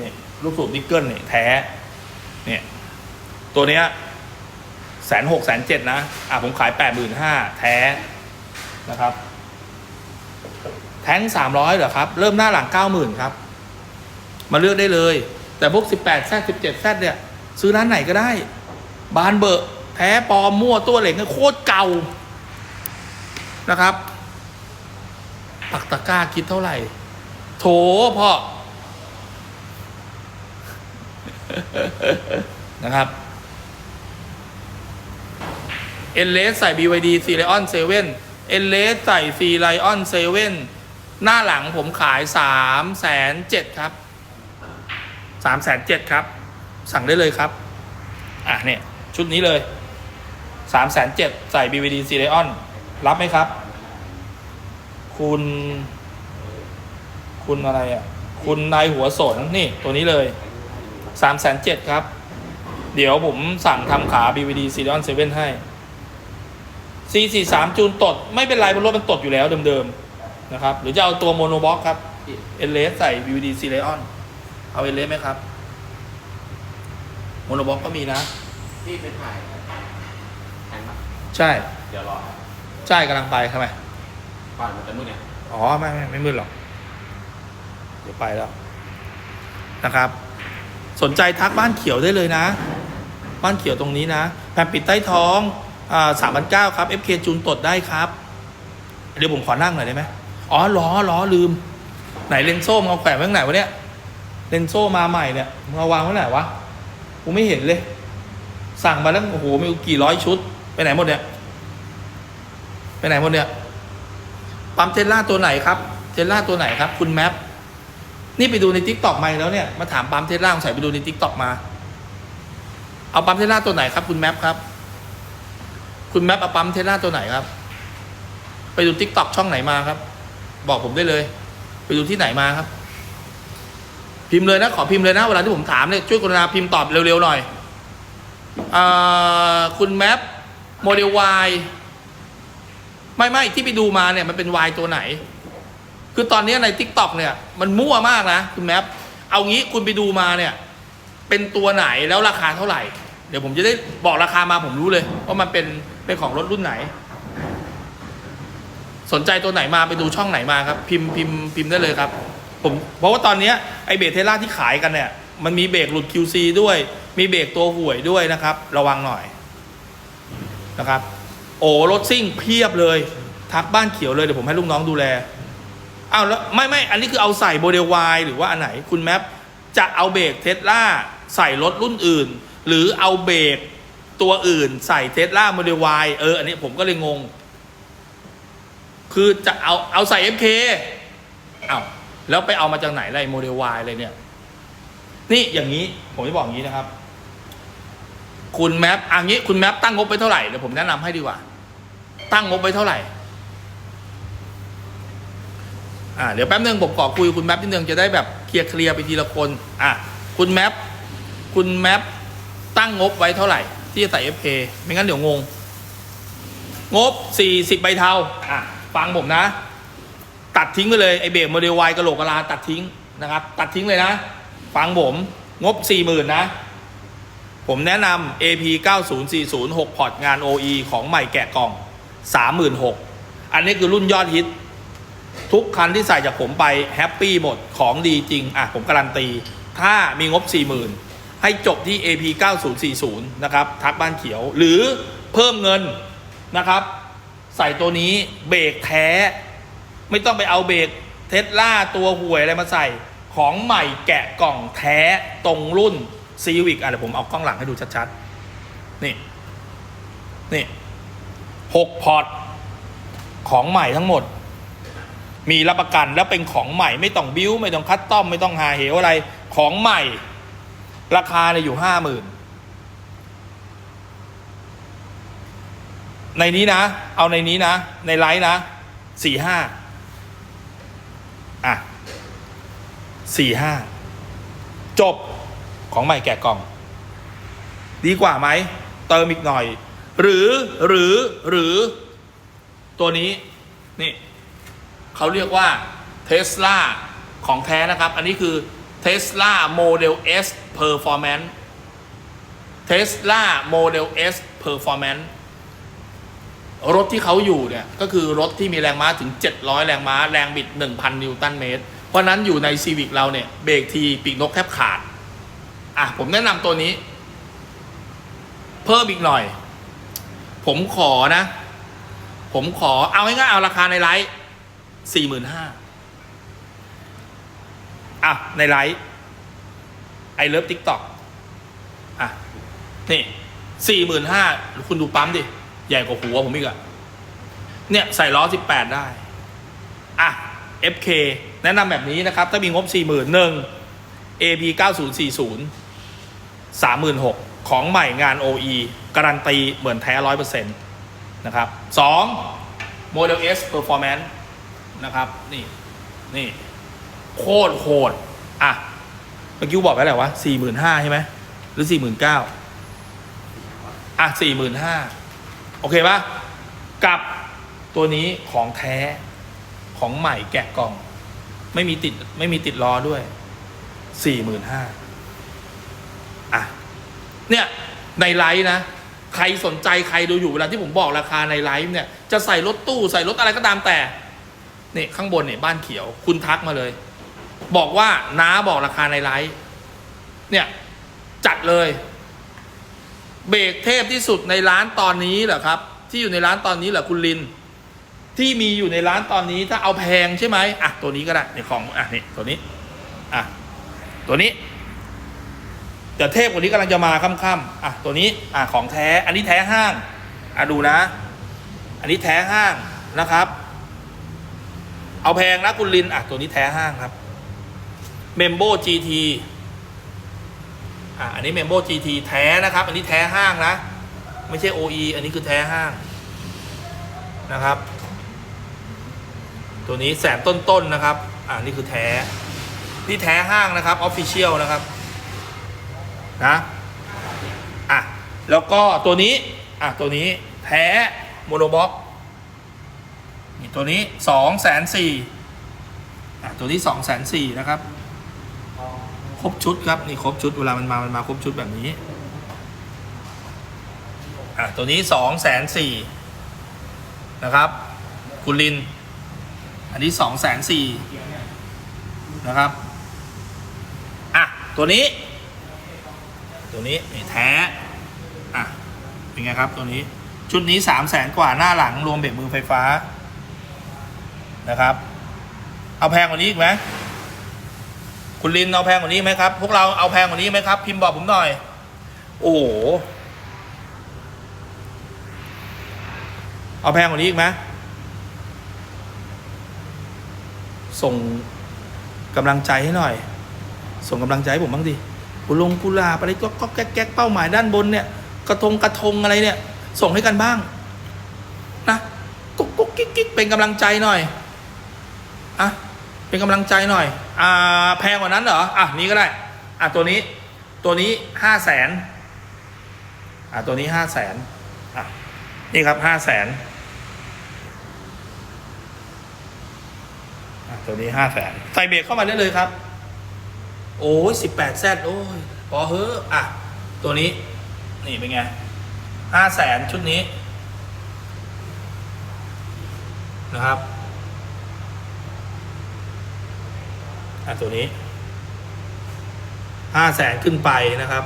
นี่ลูกสูบนิกเกิลเนี่ยแท้เนี่ยตัวเนี้ยแสนหกแสนเจ็ดนะอะผมขายแปดหมื่นห้าแท้นะครับ แท้งสามร้อยเหรอครับ เริ่มหน้าหลังเก้าหมื่นครับ มาเลือกได้เลย แต่พวกสิบแปดแซดสิบเจ็ดแซดเนี่ย ซื้อร้านไหนก็ได้ บานเบอะแท้ปลอมมั่วตัวเหล็กนี่โคตรเก่านะครับ ปักตะก้าคิดเท่าไหร่ โถพ่อ นะครับเอ l เลสใส่ BYD ซีไลออนเซเว่นเอ l เลสใส่ซีไลออนเซเว่นหน้าหลังผมขายสามแสนเจ็ดครับสามแสนเจ็ดครับ สั่งได้เลยครับ อะเนี่ย ชุดนี้เลยสามแสนเจ็ดใส่ BVD ซีไลออนรับไหมครับ คุณ คุณอะไรอะ คุณนายหัวสนนี่ตัวนี้เลย สามแสนเจ็ดครับ เดี๋ยวผมสั่งทำขา BVD ซีไลออนเซเว่นให้ C43 จูนตด ไม่เป็นไรบนรถมันตดอยู่แล้วเดิมๆ นะครับ หรือจะเอาตัวโมโนบ็อกครับเอเลสใส่ BVD ซีไลออนเอาเอเลสไหมครับ โมโนบ็อกก็มีนะ ที่ไปถ่ายแทงมาใช่ เดี๋ยวรอใช่กำลังไปทำไมก่อนมันจะมืดเนี่ย อ๋อ ไม่ไม่ไม่มืดหรอก เดี๋ยวไปแล้วนะครับ สนใจทักบ้านเขียวได้เลยนะ บ้านเขียวตรงนี้นะแผ่นปิดใต้ท้องสามพันเก้าครับ FK จูนตดได้ครับ เดี๋ยวผมขอนั่งหน่อยได้ไหมอ๋อล้อล้อลืม ไหนเลนโซ่เอาแขวนไว้ไหนวะเนี่ยเลนโซ่มาใหม่เนี่ยมาวางไว้ไหนวะกูไม่เห็นเลย สั่งมาแล้วโอ้โหมีกี่ร้อยชุด ไปไหนหมดเนี่ย ไปไหนหมดเนี่ยปั๊มเทสลาตัวไหนครับ เทสลาตัวไหนครับ คุณแมป นี่ไปดูในทิกตอกมาแล้วเนี่ยมาถามปั๊มเทสลาใส่ไปดูในทิกตอกมา เอาปั๊มเทสลาตัวไหนครับ คุณแมปครับ คุณแมปเอาปั๊มเทสลาตัวไหนครับ ไปดูทิกตอกช่องไหนมาครับ บอกผมได้เลย ไปดูที่ไหนมาครับ พิมพ์เลยนะขอพิมพ์เลยนะเวลาที่ผมถามเนี่ยช่วยกรุณาพิมพ์ตอบเร็วๆหน่อยอคุณแมปโมเดล Y ไม่ไม่ที่ไปดูมาเนี่ยมันเป็น Y ตัวไหน คือตอนนี้ใน t ิ k t o k เนี่ยมันมั่วมากนะคุณแมปเอางี้คุณไปดูมาเนี่ย เป็นตัวไหนแล้วราคาเท่าไหร่ เดี๋ยวผมจะได้บอกราคามาผมรู้เลยว่ามันเป็นเป็นของรถรุ่นไหน สนใจตัวไหนมาไปดูช่องไหนมาครับ พิมพ์พิมพ์พิมพ์ได้เลยครับ ผมเพราะว่าตอนนี้ไอเบรกเทสลาที่ขายกันเนี่ย มันมีเบรกหลุด QC ด้วย มีเบรกตัวห่วยด้วยนะครับ ระวังหน่อยนะครับ โอ้รถซิ่งเพียบเลย ทักบ้านเขียวเลยเดี๋ยวผมให้ลูกน้องดูแล อ้าวแล้วไม่ไม่อันนี้คือเอาใส่โมเดล Y หรือว่าอันไหนคุณแมปจะเอาเบรกเทสลาใส่รถรุ่นอื่น หรือเอาเบรกตัวอื่น ใส่เทสลาโมเดล Y เอออันนี้ผมก็เลยงง คือจะเอาเอาใส่ FK อ้าแล้วไปเอามาจากไหนอะไรโมเดล Y อะไรเนี่ย นี่อย่างนี้ผมจะบอกอย่างนี้นะครับ คุณแมปอันนี้คุณแมปตั้งงบไปเท่าไหร่เดี๋ยวผมแนะนำให้ดีกว่า ตั้งงบไปเท่าไหร่ อ่าเดี๋ยวแป๊บนึงผมขอคุยคุณแมปนิดนึงจะได้แบบเคลียร์เคลียร์ไปทีละคนอะคุณแมปคุณแมปตั้งงบไว้เท่าไหร่ ที่จะใส่ FK ไม่งั้นเดี๋ยวงง งบ 40ใบเทาอะฟังผมนะ ตัดทิ้งไปเลยไอเบรกโมเดล Y กระโหลกกะลาตัดทิ้งนะครับ ตัดทิ้งเลยนะ ฟังผมงบ 40,000นะ ผมแนะนำ AP 9040 6พอร์ตงาน OE ของใหม่แกะกล่อง 36,000อันนี้คือรุ่นยอดฮิต ทุกคันที่ใส่จากผมไปแฮปปี้หมดของดีจริง อะ ผมการันตี ถ้ามีงบ 40,000 ให้จบที่ AP 9040 นะครับ ทักบ้านเขียว หรือเพิ่มเงินนะครับ ใส่ตัวนี้เบรกแท้ ไม่ต้องไปเอาเบรกเทสลาตัวห่วยอะไรมาใส่ของใหม่แกะกล่องแท้ตรงรุ่นซีวิกอะเดี๋ยวผมเอากล้องหลังให้ดูชัดๆ นี่ นี่หกพอร์ตของใหม่ทั้งหมด มีรับประกันแล้วเป็นของใหม่ไม่ต้องบิ้วไม่ต้องคัดต้อมไม่ต้องหาเหวอะไรของใหม่ ราคาเนี่ยอยู่ห้าหมื่นในนี้นะ เอาในนี้นะ ในไลฟ์นะสี่ห้าอะสี่ห้าจบของใหม่แกะกล่อง ดีกว่าไหม เติมอีกหน่อย หรือหรือหรือตัวนี้ นี่ เขาเรียกว่าเทสลาของแท้นะครับ อันนี้คือ Tesla Model S Performance Tesla Model S Performance รถที่เขาอยู่เนี่ย ก็คือรถที่มีแรงม้าถึง 700 แรงม้า แรงบิด 1,000 นิวตันเมตร เพราะนั้นอยู่ใน Civic เราเนี่ย เบรกทีปีกนกแทบขาด อะ ผมแนะนำตัวนี้ เพิ่มอีกหน่อย ผมขอนะ ผมขอเอาง่ายๆเอาราคาในไลฟ์ สี่หมื่นห้าอะ ในไลฟ์ไอเลิฟทิกตอกอะ นี่สี่หมื่นห้าคุณดูปั๊มดิ ใหญ่กว่าหัวผมอีกอะเนี่ย ใส่ล้อสิบแปดได้ อะ FK แนะนำแบบนี้นะครับ ถ้ามีงบสี่หมื่นหนึ่ง AB 9040 36,000ของใหม่งาน OE การันตีเหมือนแท้ร้อยเปอร์เซ็นต์นะครับ2 Model S Performance นะครับ นี่นี่โคตรโหดอะเมื่อกี้บอกไปแล้วว่าสี่หมื่นห้าใช่ไหมหรือสี่หมื่นเก้าอะสี่หมื่นห้าโอเคปะกับตัวนี้ของแท้ของใหม่แกะกล่อง ไม่มีติดไม่มีติดล้อด้วยสี่หมื่นห้าอะเนี่ยในไลฟ์นะ ใครสนใจใครดูอยู่เวลาที่ผมบอกราคาในไลฟ์เนี่ย จะใส่รถตู้ใส่รถอะไรก็ตามแต่ นี่ข้างบนเนี่ยบ้านเขียว คุณทักมาเลย บอกว่าน้าบอกราคาในไลฟ์เนี่ย จัดเลย เบรกเทพที่สุดในร้านตอนนี้เหรอครับ ที่อยู่ในร้านตอนนี้เหรอคุณลิน ที่มีอยู่ในร้านตอนนี้ถ้าเอาแพงใช่ไหมอะตัวนี้ก็ได้ในของอะนี่ตัวนี้อะตัวนี้แต่เทพกว่านี้กำลังจะมาค่ำๆอะตัวนี้อะของแท้ อันนี้แท้ห้างอะดูนะ อันนี้แท้ห้างนะครับ เอาแพงนะคุณลินอะ ตัวนี้แท้ห้างครับเมมโบ GT อะอันนี้เมมโบ GT แท้นะครับ อันนี้แท้ห้างนะ ไม่ใช่ OE อันนี้คือแท้ห้างนะครับ ตัวนี้แสนต้นๆนะครับ อ่านี่คือแท้ นี่แท้ห้างนะครับออฟฟิเชียลนะครับนะอะแล้วก็ตัวนี้ อะตัวนี้แท้โมโนบ็อก ตัวนี้สองแสนสี่ตัวนี้สองแสนสี่นะครับ ครบชุดครับ นี่ครบชุดเวลามันมา มันมาครบชุดแบบนี้อะตัวนี้สองแสนสี่นะครับ คุณลิน อันนี้สองแสนสี่นะครับอะตัวนี้ ตัวนี้นี่แท้อะเป็นไงครับตัวนี้ชุดนี้สามแสนกว่าหน้าหลังรวมเบรกมือไฟฟ้า นะครับ เอาแพงกว่านี้อีกไหมคุณลินเอาแพงกว่านี้ไหมครับ พวกเราเอาแพงกว่านี้ไหมครับ พิมพ์บอกผมหน่อย โอ้โหเอาแพงกว่านี้อีกไหมส่งกำลังใจให้หน่อย ส่งกำลังใจให้ผมบ้างดิกุลงกุลาอะไรก็ก็แก๊กแก๊กเป้าหมายด้านบนเนี่ย กระทงกระทงอะไรเนี่ย ส่งให้กันบ้าง นะกุ๊กกุ๊กกิ๊กกิ๊กเป็นกำลังใจหน่อย เป็นกำลังใจหน่อย อ่า แพงกว่านั้นเหรอ อะ นี้ก็ได้ อะ ตัวนี้ ตัวนี้ห้าแสน อะ ตัวนี้ห้าแสน อะ นี่ครับห้าแสน อะ ตัวนี้ห้าแสน ใส่เบรกเข้ามาได้เลยครับ โอ้ยสิบแปดแซดโอ้ย พอเฮ้ออะ ตัวนี้ นี่เป็นไงห้าแสนชุดนี้ นะครับ อะตัวนี้ห้าแสนขึ้นไปนะครับ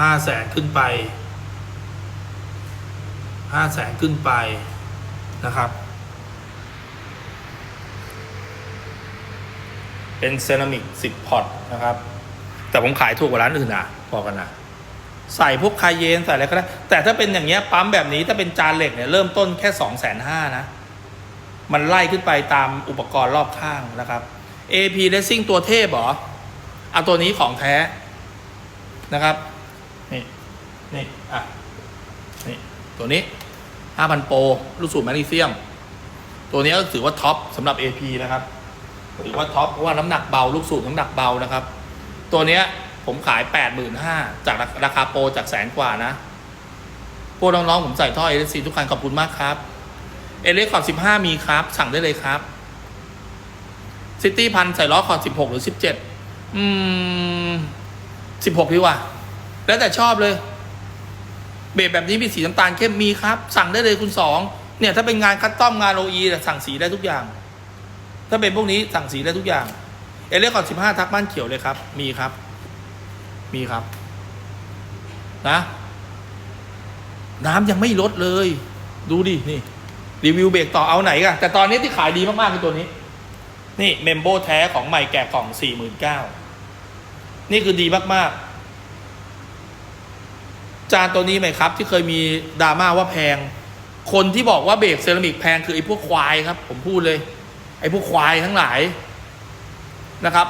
ห้าแสนขึ้นไปห้าแสนขึ้นไปนะครับ เป็นเซรามิกสิบพอตนะครับ แต่ผมขายถูกกว่าร้านอื่นนะพอกันนะใส่พวกคายเยนใส่อะไรก็ได้ แต่ถ้าเป็นอย่างเงี้ยปั๊มแบบนี้ถ้าเป็นจานเหล็กเนี่ยเริ่มต้นแค่สองแสนห้านะ มันไล่ขึ้นไปตามอุปกรณ์รอบข้างนะครับ AP Racing ตัวเทพหรอเอาตัวนี้ของแท้นะครับนี่นี่อะนี่ตัวนี้ 5,000 โปรลูกสูบแมกนีเซียม ตัวนี้ก็ถือว่าท็อปสำหรับ AP นะครับถือว่าท็อปเพราะว่าน้ำหนักเบาลูกสูบน้ำหนักเบานะครับ ตัวเนี้ยผมขาย 85,000จากราคาโปรจากแสนกว่านะพวกน้องๆผมใส่ท่อเอ c ทุกคันขอบคุณมากครับ เอเล็กขอบ15 มีครับ สั่งได้เลยครับ ซิตี้พันใส่ล้อขอสิบ16หรือ17อืมสิบหกดีกว่า แล้วแต่ชอบเลย เบรแบบนี้มีสีน้ำตาลเข้มมีครับ สั่งได้เลยคุณสองเนี่ย ถ้าเป็นงานคัสตอมงานโออีสั่งสีได้ทุกอย่าง ถ้าเป็นพวกนี้สั่งสีได้ทุกอย่าง เอเรียก่อนสิบห้าทักบ้านเขียวเลยครับ มีครับ มีครับ นะ น้ำยังไม่ลดเลย ดูดิ นี่ รีวิวเบรกต่อเอาไหนกันแต่ตอนนี้ที่ขายดีมากๆคือตัวนี้ นี่เมมโบแท้ของใหม่แกะกล่องสี่หมื่นเก้านี่คือดีมาก ๆ จานตัวนี้ไหมครับ ที่เคยมีดราม่าว่าแพง คนที่บอกว่าเบรกเซรามิกแพงคือไอ้พวกควายครับ ผมพูดเลย ไอ้พวกควายทั้งหลายนะครับ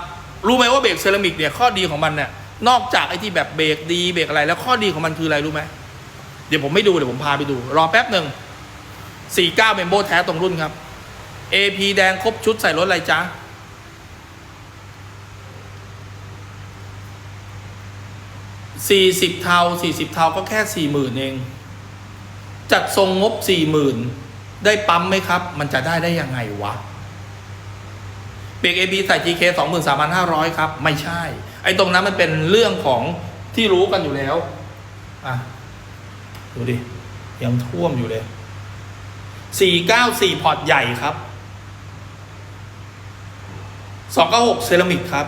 รู้ไหมว่าเบรกเซรามิกเนี่ยข้อดีของมันเนี่ยนอกจากไอ้ที่แบบเบรกดีเบรกอะไรแล้วข้อดีของมันคืออะไรรู้ไหมเดี๋ยวผมไม่ดูเดี๋ยวผมพาไปดู รอแป๊บหนึ่ง49เมมโบแท้ตรงรุ่นครับ AP แดงครบชุดใส่รถอะไรจ๊ะ สี่สิบเทาสี่สิบเทาก็แค่สี่หมื่นเอง จัดทรงงบสี่หมื่นได้ปั๊มไหมครับ มันจะได้ได้ยังไงวะ เบรก AB ใส่ GK สองหมื่นสามพันห้าร้อยครับ ไม่ใช่ ไอ้ตรงนั้นมันเป็นเรื่องของที่รู้กันอยู่แล้ว อะ ดูดิ ยังท่วมอยู่เลยสี่เก้าสี่พอร์ตใหญ่ครับ สองเก้าหกเซรามิกครับ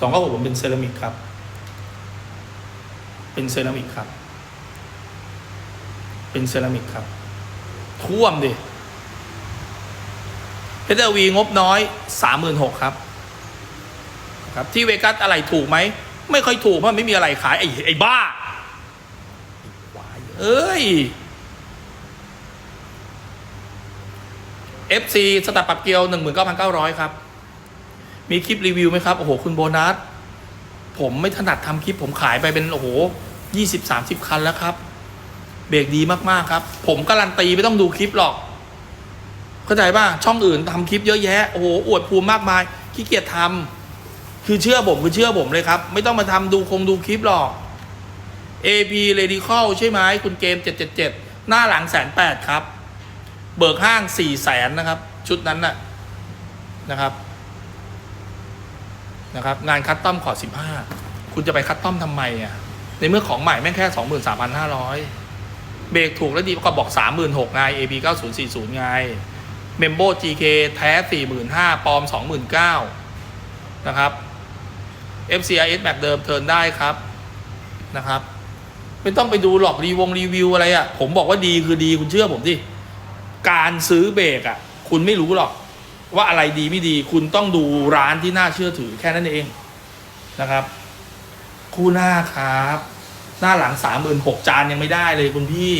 สองเก้าหกผมเป็นเซรามิกครับ เป็นเซรามิกครับ เป็นเซรามิกครับ ท่วมดิเอวีงบน้อยสามหมื่นหกครับ ครับ ที่เวกัสอะไรถูกไหม ไม่ค่อยถูกเพราะไม่มีอะไรขาย ไอ้ไอ้บ้าไอ้ยเอ้ย FC สตาร์ปรับเกียว19,900ครับ มีคลิปรีวิวไหมครับ โอ้โห คุณโบนัส ผมไม่ถนัดทำคลิป ผมขายไปเป็น โอ้โห20 30คันแล้วครับ เบรกดีมากๆครับ ผมการันตีไม่ต้องดูคลิปหรอก เข้าใจป่ะ ช่องอื่นทำคลิปเยอะแยะ โอ้โห อวดภูมิมากมาย ขี้เกียจทำคือเชื่อผมคือเชื่อผมเลยครับ ไม่ต้องมาทำดูคงดูคลิปหรอก AP Radical ใช่ไหมคุณเกม 777 หน้าหลังแสนแปดครับ เบิกห้างสี่แสนนะครับ ชุดนั้นน่ะนะครับ นะครับงานคัสตอมขอสิบห้าคุณจะไปคัสตอมทำไมอะในเมื่อของใหม่แม่งแค่สองหมื่นสามพันห้าร้อยเบรกถูกแล้วดีก็บอกสามหมื่นหกไง AB เก้าศูนย์สี่ศูนย์ไงเมมโบ GK แท้สี่หมื่นห้าปลอมสองหมื่นเก้านะครับ FCIS แบบเดิมเทิร์นได้ครับนะครับ ไม่ต้องไปดูหรอกรีวงรีวิวอะไรอะ่ะ ผมบอกว่าดีคือดีคุณเชื่อผมดิการซื้อเบรกอะ่ะ คุณไม่รู้หรอก ว่าอะไรดีไม่ดี คุณต้องดูร้านที่น่าเชื่อถือแค่นั้นเองนะครับ คู่หน้าครับ หน้าหลังสามหมื่นหกจานยังไม่ได้เลยคุณพี่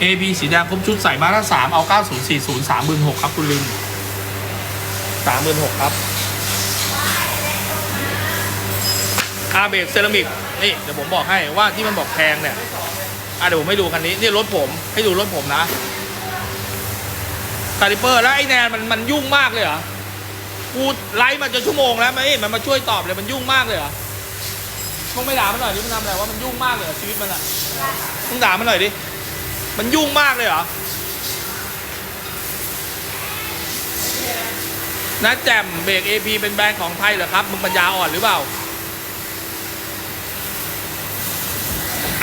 AB สีแดงครบชุดใส่มาละสามเอาเก้าศูนย์สี่ศูนย์สามหมื่นหกครับคุณลินสามหมื่นหกครับอาเบกเซรามิกนี่เดี๋ยวผมบอกให้ว่าที่มันบอกแพงเนี่ยอะเดี๋ยวผมให้ดูคันนี้นี่รถผมให้ดูรถผมนะ คาลิเปอร์แล้วไอ้แนนมันมันยุ่งมากเลยเหรอกูไลฟ์มาจนชั่วโมงแล้วมันเอ้ยมันมาช่วยตอบเลยมันยุ่งมากเลยเหรอต้องไม่ด่ามันหน่อยดิมันทำอะไรว่ามันยุ่งมากเลยชีวิตมันอะต้องด่ามันหน่อยดิมันยุ่งมากเลยเหรอนะแจมเบรก AP เป็นแบรนด์ของไทยเหรอครับ มึงปัญญาอ่อนหรือเปล่า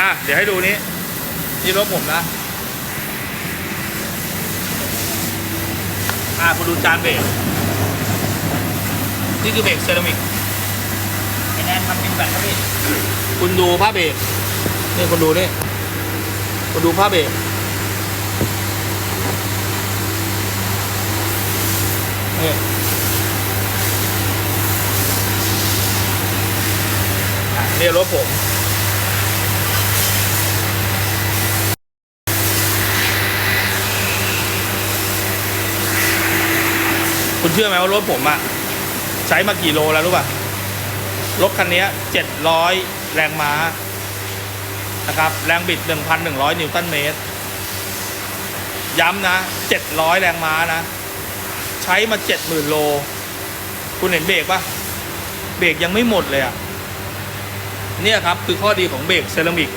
อะ เดี๋ยวให้ดูนี้ นี่รถผมนะ อะคุณดูจานเบรกนี่คือเบรกเซรามิกไอ้แนนทำเป็นแบบครับพี่คุณดูผ้าเบรกนี่คุณดูนี่คุณดูผ้าเบรกนี่อะนี่รถผม คุณเชื่อไหมว่ารถผมอะใช้มากี่โลแล้วรู้ป่ะ รถคันนี้เจ็ดร้อยแรงม้านะครับ แรงบิดหนึ่งพันหนึ่งร้อยนิวตันเมตร ย้ำนะเจ็ดร้อยแรงม้านะ ใช้มาเจ็ดหมื่นโล คุณเห็นเบรกปะเบรกยังไม่หมดเลยอะเนี่ยครับคือข้อดีของเบรกเซรามิก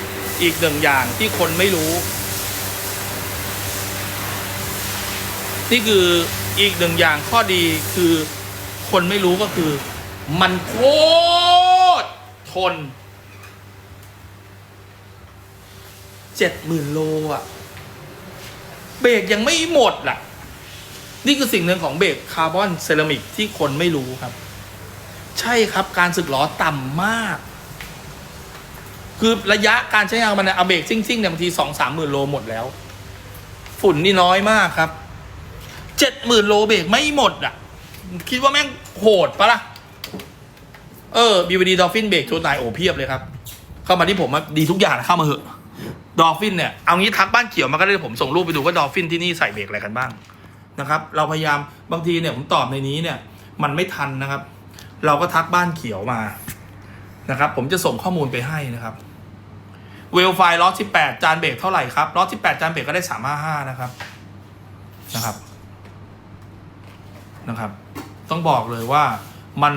อีกหนึ่งอย่างที่คนไม่รู้ นี่คือ อีกหนึ่งอย่างข้อดีคือคนไม่รู้ก็คือ มันโคตรทนเจ็ดหมื่นโลอะเบรกยังไม่หมดล่ะ นี่คือสิ่งหนึ่งของเบรกคาร์บอนเซรามิกที่คนไม่รู้ครับ ใช่ครับการสึกหรอต่ำมาก คือระยะการใช้งานมันเนี่ยเอาเบรกซิ่งๆเนี่ยบางทีสองสามหมื่นโลหมดแล้ว ฝุ่นนี่น้อยมากครับ เจ็ดหมื่นโลเบรกไม่หมดอะ คิดว่าแม่งโหดปะล่ะ เออ BVD Dolphin เบรกชุดไหนโอ้เพียบเลยครับ เข้ามาที่ผมอะดีทุกอย่างนะเข้ามาเหอะดอฟฟินเนี่ย เอางี้ทักบ้านเขียวมาก็ได้ผมส่งรูปไปดูว่าดอฟฟินที่นี่ใส่เบรกอะไรกันบ้างนะครับ เราพยายามบางทีเนี่ยผมตอบในนี้เนี่ย มันไม่ทันนะครับ เราก็ทักบ้านเขียวมานะครับ ผมจะส่งข้อมูลไปให้นะครับเวลไฟล้อสิบแปดจานเบรกเท่าไหร่ครับล้อสิบแปดจานเบรกก็ได้สามห้าห้านะครับนะครับ นะครับ ต้องบอกเลยว่ามัน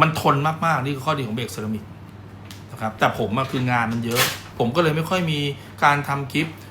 มันทนมาก ๆ นี่คือข้อดีของเบรกเซรามิกนะครับแต่ผมคือ งานมันเยอะ ผมก็เลยไม่ค่อยมีการทำคลิป